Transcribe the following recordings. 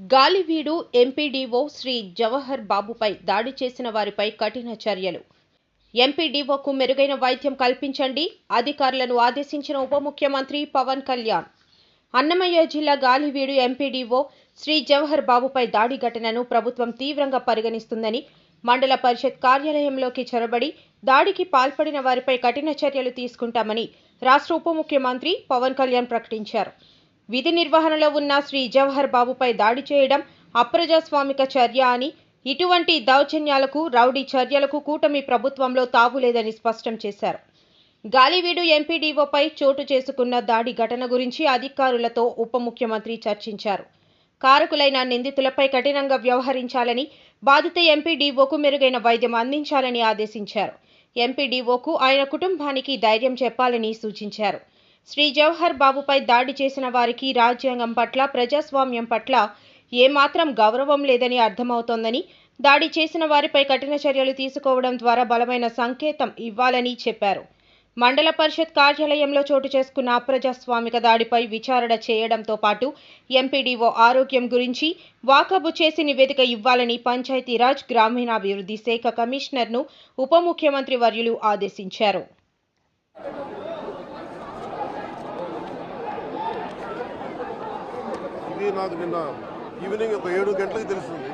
Galiveedu MPDO Shri Jawahar బాబుపై దాడి చేసిన వారిపై కఠిన చర్యలు. ఎంపీడీఓకు మెరుగైన వైద్యం కల్పించండి అధికారులను ఆదేశించిన ఉప ముఖ్యమంత్రి పవన్ కళ్యాణ్. అన్నమయ్య జిల్లా గాలివీడు ఎంపీడీఓ శ్రీ జవహర్ బాబుపై దాడి ఘటనను ప్రభుత్వం తీవ్రంగా పరిగణిస్తుందని మండల పరిషత్ కార్యాలయంలోకి చొరబడి దాడికి పాల్పడిన వారిపై కఠిన చర్యలు తీసుకుంటామని రాష్ట్ర ఉప ముఖ్యమంత్రి పవన్ కళ్యాణ్ ప్రకటించారు. విధి నిర్వహణలో ఉన్న శ్రీ జవహర్ బాబుపై దాడి చేయడం అప్రజాస్వామిక చర్య అని ఇటువంటి దౌర్జన్యాలకు రౌడీ చర్యలకు కూటమి ప్రభుత్వంలో తావులేదని స్పష్టం చేశారు. గాలివీడు ఎంపీడీఓపై చోటు చేసుకున్న దాడి ఘటన గురించి అధికారులతో ఉప ముఖ్యమంత్రి చర్చించారు. కారకులైన నిందితులపై కఠినంగా వ్యవహరించాలని బాధిత ఎంపీడీఓకు మెరుగైన వైద్యం అందించాలని ఆదేశించారు. ఎంపీడీఓకు ఆయన కుటుంబానికి ధైర్యం చెప్పాలని సూచించారు. శ్రీ జవహర్ బాబుపై దాడి చేసిన వారికి రాజ్యాంగం పట్ల ప్రజాస్వామ్యం పట్ల ఏమాత్రం గౌరవం లేదని అర్థమవుతోందని దాడి చేసిన వారిపై కఠిన చర్యలు తీసుకోవడం ద్వారా బలమైన సంకేతం ఇవ్వాలని చెప్పారు. మండల పరిషత్ కార్యాలయంలో చోటు చేసుకున్న అప్రజాస్వామిక దాడిపై విచారణ చేయడంతో పాటు ఎంపీడీఓ ఆరోగ్యం గురించి వాకబు చేసి నివేదిక ఇవ్వాలని పంచాయతీరాజ్ గ్రామీణాభివృద్ధి శాఖ కమిషనర్ను ఉప ముఖ్యమంత్రి వర్యులు ఆదేశించారు. నాకు నిన్న ఈవినింగ్ ఒక ఏడు గంటలకు తెలిసింది.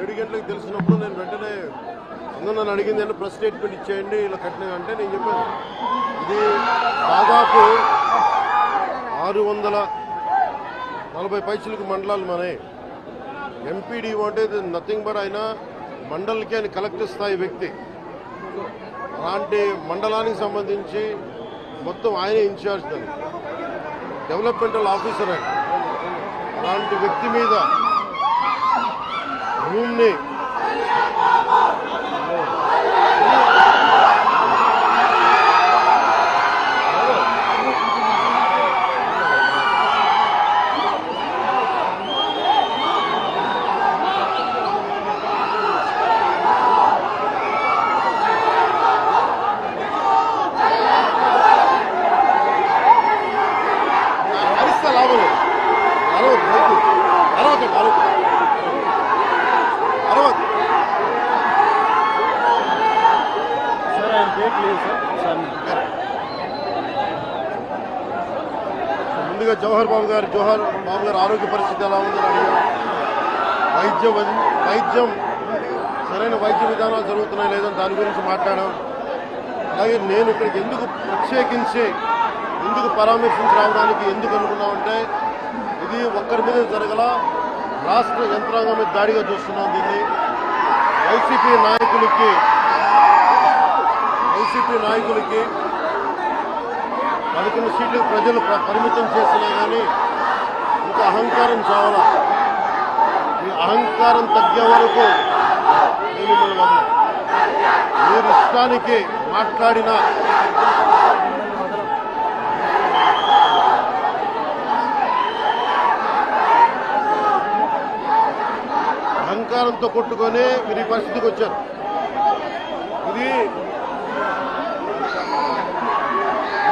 ఏడు గంటలకు తెలిసినప్పుడు నేను వెంటనే అందరూ నన్ను అడిగింది అంటే ప్రెస్ స్టేట్మెంట్ ఇచ్చేయండి ఇలా కట్టిన అంటే నేను చెప్పాను. ఇది దాదాపు ఆరు వందల నలభై పైసలకు మండలాలు మనే ఎంపీడీఓ అంటే నథింగ్ బట్ అయినా మండలికి ఆయన కలెక్టర్ స్థాయి వ్యక్తి. అలాంటి మండలానికి సంబంధించి మొత్తం ఆయనే ఇన్ఛార్జ్ దాన్ని. డెవలప్మెంటల్ ఆఫీసర్ ఆయన. అలాంటి వ్యక్తి మీద భూమిని అరిస్తే లాభం లేదు అరవద్దు బయట అరవద్దు అరవద్దు అరవద్దు సార్ ఆయన డేట్ లేదు సార్ సార్ ముందుగా జవహర్ బాబు గారు జవహర్ బాబు గారి ఆరోగ్య పరిస్థితి ఎలా ఉందని అడిగారు. వైద్యం వైద్యం సరైన వైద్య విధానాలు జరుగుతున్నాయి లేదని దాని గురించి మాట్లాడాం. అలాగే నేను ఇక్కడికి ఎందుకు ప్రత్యేకించి ఎందుకు పరామర్శించి రావడానికి ఎందుకు అనుకున్నామంటే ఇది ఒక్కరి మీద జరగల రాష్ట్ర యంత్రాంగం మీద దాడిగా చూస్తున్నాం దీన్ని. వైసీపీ నాయకులకి వైసీపీ నాయకులకి పదకొండు సీట్లు ప్రజలు పరిమితం చేసినా కానీ ఇంకా అహంకారం చావాలా. ఈ అహంకారం తగ్గే వరకు నేను మిమ్మల్ని మీరు ఇష్టానికి మాట్లాడిన అహంకారంతో కొట్టుకొని మీరు ఈ పరిస్థితికి వచ్చారు ఇది ఈ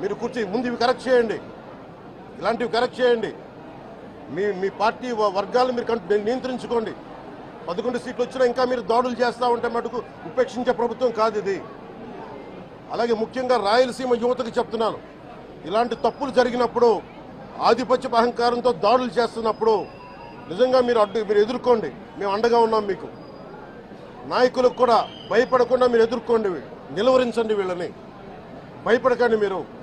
మీరు కూర్చొని ముందు ఇవి కరెక్ట్ చేయండి. ఇలాంటివి కరెక్ట్ చేయండి. మీ మీ పార్టీ వర్గాలు మీరు నియంత్రించుకోండి. పదకొండు సీట్లు వచ్చినా ఇంకా మీరు దాడులు చేస్తూ ఉంటే మటుకు ఉపేక్షించే ప్రభుత్వం కాదు ఇది. అలాగే ముఖ్యంగా రాయలసీమ యువతకు చెప్తున్నాను. ఇలాంటి తప్పులు జరిగినప్పుడు ఆధిపత్య అహంకారంతో దాడులు చేస్తున్నప్పుడు నిజంగా మీరు అడ్డు మీరు ఎదుర్కోండి. మేము అండగా ఉన్నాం మీకు. నాయకులకు కూడా భయపడకుండా మీరు ఎదుర్కోండి. నిలువరించండి వీళ్ళని. భయపడకండి మీరు.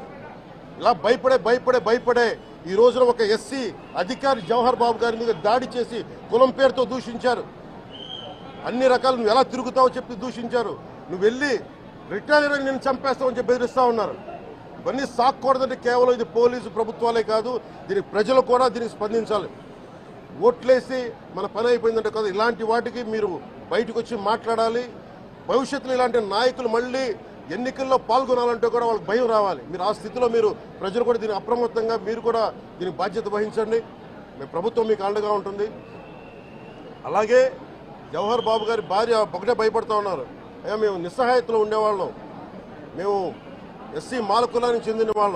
ఇలా భయపడే భయపడే భయపడే ఈ రోజున ఒక ఎస్సీ అధికారి జవహర్ బాబు గారి మీద దాడి చేసి కులం పేరుతో దూషించారు. అన్ని రకాలు నువ్వు ఎలా తిరుగుతావో చెప్పి దూషించారు. నువ్వు వెళ్ళి రిటైర్ నేను చంపేస్తామని చెప్పి బెదిరిస్తా ఉన్నారు. ఇవన్నీ సాక్కూడదంటే కేవలం ఇది పోలీసు ప్రభుత్వాలే కాదు దీనికి ప్రజలు కూడా దీనికి స్పందించాలి. ఓట్లేసి మన పని అయిపోయిందంటే కదా ఇలాంటి వాటికి మీరు బయటకు వచ్చి మాట్లాడాలి. భవిష్యత్తులో ఇలాంటి నాయకులు మళ్ళీ ఎన్నికల్లో పాల్గొనాలంటే కూడా వాళ్ళకి భయం రావాలి. మీరు ఆ స్థితిలో మీరు ప్రజలు కూడా దీని అప్రమత్తంగా మీరు కూడా దీనికి బాధ్యత వహించండి. మీ ప్రభుత్వం మీకు అండగా ఉంటుంది. అలాగే జవహర్ బాబు గారి భార్య ఒకటే భయపడుతూ ఉన్నారు. అయ్యా మేము నిస్సహాయతలో ఉండేవాళ్ళం. మేము ఎస్సీ మాల కులానికి చెందిన వాళ్ళం.